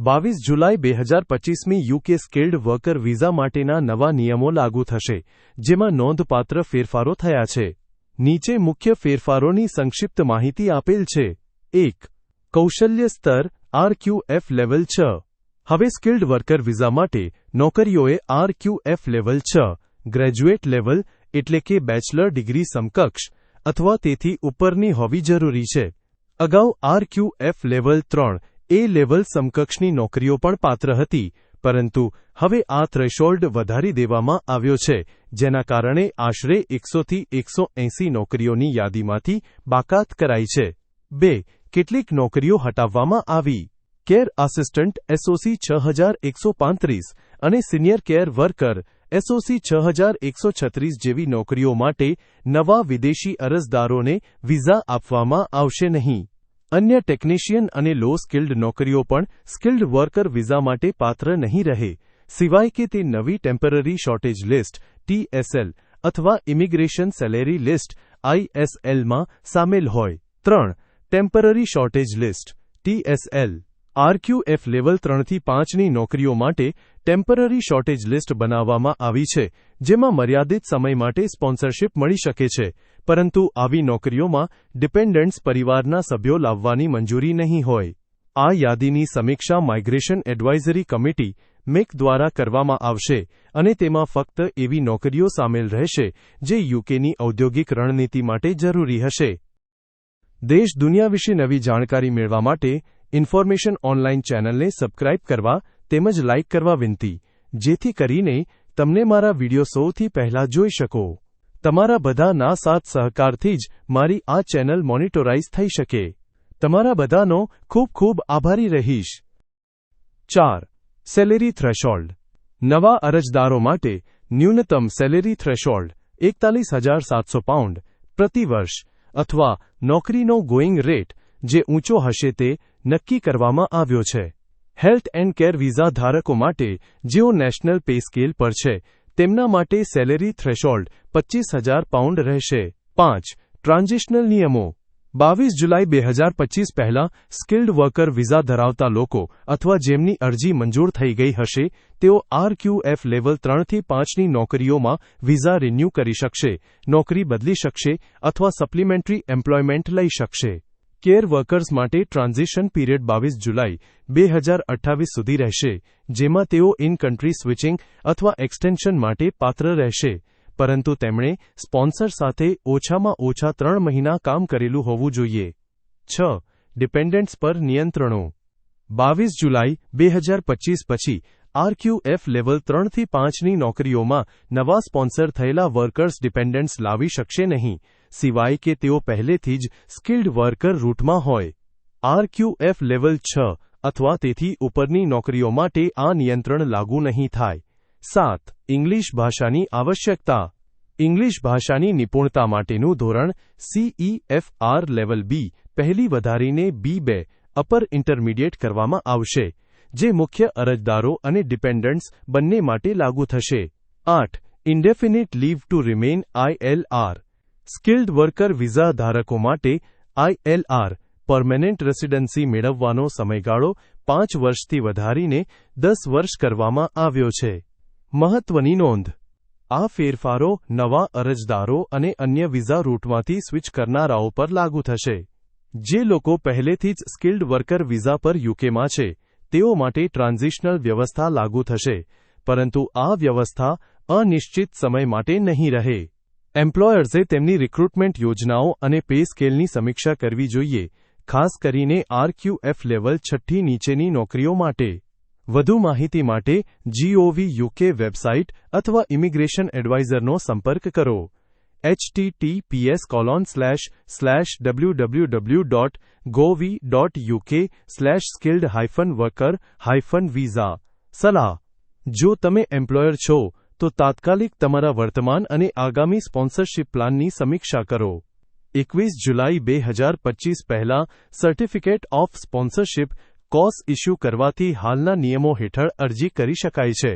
બાવીસ જુલાઈ બે હજાર પચીસમી યુકે સ્કિલ્ડ વર્કર વિઝા માટેના નવા નિયમો લાગુ થશે, જેમાં નોંધપાત્ર ફેરફારો થયા છે. નીચે મુખ્ય ફેરફારોની સંક્ષિપ્ત માહિતી આપેલ છે. એક, કૌશલ્ય સ્તર, આરક્યુએફ લેવલ છ. હવે સ્કિલ્ડ વર્કર વિઝા માટે નોકરીઓએ આરક્યુએફ લેવલ છ, ગ્રેજ્યુએટ લેવલ, એટલે કે બેચલર ડિગ્રી સમકક્ષ, અથવા તેથી ઉપરની હોવી જરૂરી છે. અગાઉ આરક્યુએફ લેવલ ત્રણ એ લેવલ સમકક્ષની નોકરીઓ પણ પાત્ર હતી, પરંતુ હવે આ થ્રેશોલ્ડ વધારી દેવામાં આવ્યો છે, જેના કારણે આશરે એકસોથી એકસો એંસી નોકરીઓની યાદીમાંથી બાકાત કરાઈ છે. બે, કેટલીક નોકરીઓ હટાવવામાં આવી. કેર આસિસ્ટન્ટ એસઓસી છ હજાર એકસો પાંત્રીસ અને સિનિયર કેર વર્કર એસઓસી છ હજાર એકસો છત્રીસ જેવી નોકરીઓ માટે નવા વિદેશી અરજદારોને વિઝા આપવામાં આવશે નહીં. અન્ય ટેકનિશિયન અને લો સ્કિલ્ડ નોકરીઓ પણ સ્કિલ્ડ વર્કર વિઝા માટે પાત્ર નહીં રહે, સિવાય કે તે નવી ટેમ્પરરી શોર્ટેજ લિસ્ટ ટીએસએલ અથવા ઇમિગ્રેશન સેલેરી લિસ્ટ આઈએસએલમાં સામેલ હોય. ત્રણ, temporary shortage list TSL RQF level ત્રણથી પાંચની નોકરીઓ માટે ટેમ્પરરી શોર્ટેજ લિસ્ટ બનાવવામાં આવી છે, જેમાં મર્યાદિત સમય માટે સ્પોન્સરશિપ મળી શકે છે, પરંતુ આવી નોકરીઓમાં ડિપેન્ડન્ટ્સ પરિવારના સભ્યો લાવવાની મંજૂરી નહીં હોય. આ યાદીની સમીક્ષા માઇગ્રેશન એડવાઇઝરી કમિટી, મેક દ્વારા કરવામાં આવશે, અને તેમાં ફક્ત એવી નોકરીઓ સામેલ રહેશે, જે યુકેની ઔદ્યોગિક રણનીતિ માટે જરૂરી હશે. દેશ દુનિયા વિશે નવી જાણકારી મેળવવા માટે ઇન્ફોર્મેશન ઓનલાઇન ચેનલને સબસ્ક્રાઇબ કરવા તેમજ લાઇક કરવા વિનંતી. જેથી કરીને તમને મારા વિડિયો સૌથી પહેલા જોઈ શકો. તમારા બધાના સાથ સહકારથી જ મારી આ ચેનલ મોનિટોરાઇઝ થઈ શકે. તમારા બધાનો ખૂબ ખૂબ આભારી રહીશ. ચાર. Salary threshold. નવા અરજદારો માટે ન્યૂનતમ સેલેરી થ્રેશોલ્ડ એકતાલીસ હજાર સાતસો પાઉન્ડ પ્રતિ વર્ષ અથવા નોકરીનો ગોઈંગ રેટ જે ઊંચો હશે તે નક્કી કરવામાં આવ્યો છે. હેલ્થ એન્ડ કેર વિઝા ધારકો માટે જેઓ નેશનલ પે સ્કેલ પર છે, તેમના માટે સેલેરી થ્રેશોલ્ડ પચીસ હજાર પાઉન્ડ રહેશે. પાંચ, ટ્રાન્ઝિશનલ નિયમો. બાવીસ જુલાઈ બે હજાર પચીસ પહેલાં સ્કિલ્ડ વર્કર વિઝા ધરાવતા લોકો અથવા જેમની અરજી મંજૂર થઈ ગઈ હશે, તેઓ આરક્યુએફ લેવલ ત્રણથી પાંચની નોકરીઓમાં વિઝા રિન્યૂ કરી શકશે, નોકરી બદલી શકશે અથવા સપ્લિમેન્ટરી એમ્પ્લોયમેન્ટ લઈ શકશે. કેર વર્કર્સ માટે ટ્રાન્ઝિશન પીરિયડ બાવીસ જુલાઈ, બે હજાર અઠ્ઠાવીસ સુધી રહેશે, જેમાં તેઓ ઇન કન્ટ્રી સ્વિચિંગ અથવા એક્સટેન્શન માટે પાત્ર રહેશે. પરંતુ તેમણે સ્પોન્સર સાથે ઓછામાં ઓછા ત્રણ મહિના કામ કરેલું હોવું જોઈએ. છ. ડિપેન્ડન્ટ્સ પર નિયંત્રણો. બાવીસ જુલાઈ, બે હજાર પચીસ પછી, આરક્યુએફ લેવલ ત્રણથી પાંચની નોકરીઓમાં નવા સ્પોન્સર થયેલા વર્કર્સ ડિપેન્ડન્ટ્સ લાવી શકશે નહીં. સિવાય કે તેઓ પહેલેથી જ સ્કિલ્ડ વર્કર રૂટમાં હોય. આરક્યુએફ લેવલ છ, અથવા તેથી ઉપરની નોકરીઓ માટે આ નિયંત્રણ લાગુ નહીં થાય. સાત, ઇંગ્લિશ ભાષાની આવશ્યકતા. ઇંગ્લિશ ભાષાની નિપુણતા માટેનું ધોરણ સીઈએફઆર લેવલ બી પહેલી વધારીને બી બે, અપર ઇન્ટરમીડિયેટ કરવામાં આવશે, જે મુખ્ય અરજદારો અને ડિપેન્ડન્ટ્સ બંને માટે લાગુ થશે. આઠ, indefinite leave to remain ILR skilled worker visa ધારકો માટે આઈએલઆર પરમેનન્ટ રેસિડેન્સી મેળવવાનો સમયગાળો પાંચ વર્ષથી વધારીને દસ વર્ષ કરવામાં આવ્યો છે. મહત્વની નોંધ. આ ફેરફારો નવા અરજદારો અને અન્ય વિઝા રૂટમાંથી સ્વિચ કરનારાઓ પર લાગુ થશે. જે લોકો પહેલેથી જ સ્કિલ્ડ વર્કર વિઝા પર યુકેમાં છે, તેઓ માટે ટ્રાન્ઝિશનલ વ્યવસ્થા લાગુ થશે, પરંતુ આ વ્યવસ્થા અનિશ્ચિત સમય માટે નહીં રહે. એમ્પ્લોયર્સે તેમની રિક્રુટમેન્ટ યોજનાઓ અને પે સ્કેલની સમીક્ષા કરવી જોઈએ, ખાસ કરીને આરક્યુએફ લેવલ છઠ્ઠી નીચેની નોકરીઓ માટે. વધુ માહિતી માટે જીઓવી યુકે વેબસાઇટ અથવા ઇમિગ્રેશન એડવાઇઝરનો સંપર્ક કરો. Https colon slash slash www dot gov dot UK slash skilled hyphen worker hyphen visa સલાહ. જો તમે એમ્પ્લોયર છો તો તાત્કાલિક તમારા વર્તમાન અને આગામી સ્પોન્સરશિપ પ્લાનની સમીક્ષા કરો. એકવીસ જુલાઈ બે હજાર પચીસ પહેલાં certificate of sponsorship CoS issue કરવાથી હાલના નિયમો હેઠળ અરજી કરી શકાય છે.